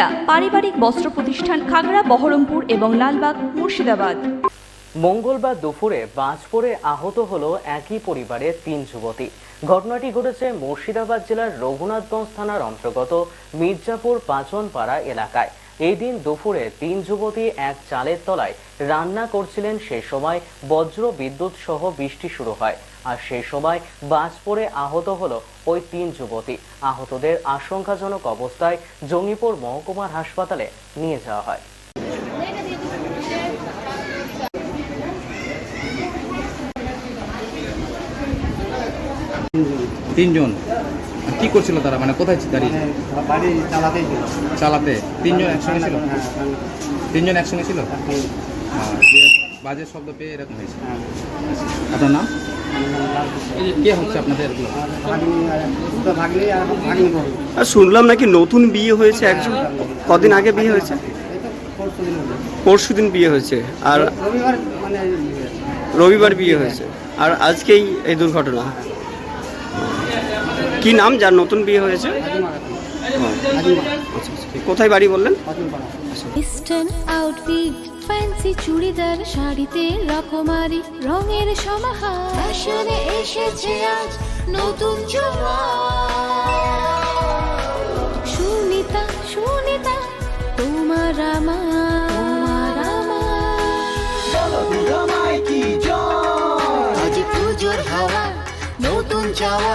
সুনিতা পারিবারিক বস্ত্র প্রতিষ্ঠান খাগড়া, বহরমপুর এবং লালবাগ, মুর্শিদাবাদ। মঙ্গলবার দুপুরে বাজ পড়ে আহত হলো একই পরিবারের তিন যুবতী। ঘটনাটি ঘটেছে মুর্শিদাবাদ জেলার রঘুনাথগঞ্জ থানার অন্তর্গত মির্জাপুর পাঁচনপাড়া এলাকায়। এই দিন দুপুরে তিন যুবতী এক চালের তলায় রান্না করছিলেন সে সময় বজ্র বিদ্যুৎ সহ বৃষ্টি শুরু হয়। আর সে সময় বাজ পড়ে আহত হলো ওই তিন যুবতী। আহতদের আশঙ্কাজনক অবস্থায় জঙ্গিপুর মহকুমার হাসপাতালে নিয়ে যাওয়া হয়। তিনজন। কি করছিল তারা? মানে কোথায় দাঁড়িয়ে মানে ছিল। চালাতে। তিনজন একসঙ্গে ছিল? হ্যাঁ, তিনজন একসঙ্গে ছিল? হ্যাঁ, হ্যাঁ, বাজের শব্দ পেয়ে এরকম হয়েছে। হ্যাঁ। আপনার নাম? কে হচ্ছে আপনাদের শুনলাম নাকি নতুন বিয়ে হয়েছে একজন। কদিন আগে বিয়ে হয়েছে? পরশু দিন বিয়ে হয়েছে। আর রবিবার মানে রবিবার বিয়ে হয়েছে। আর আজকেই এই দুর্ঘটনা। কি নাম যার নতুন বিয়ে হয়েছে। কোথায় বাড়ি বললেন। ইস্টার্ন আউটফিট ফ্যান্সি চুড়িদার শাড়িতে রকমারি রঙের সমাহার। ফ্যাশনে এসেছে আজ নতুন সুনিতা সুনিতা তোমার আমার। আমার। পুজোর হাওয়া নতুন চাওয়া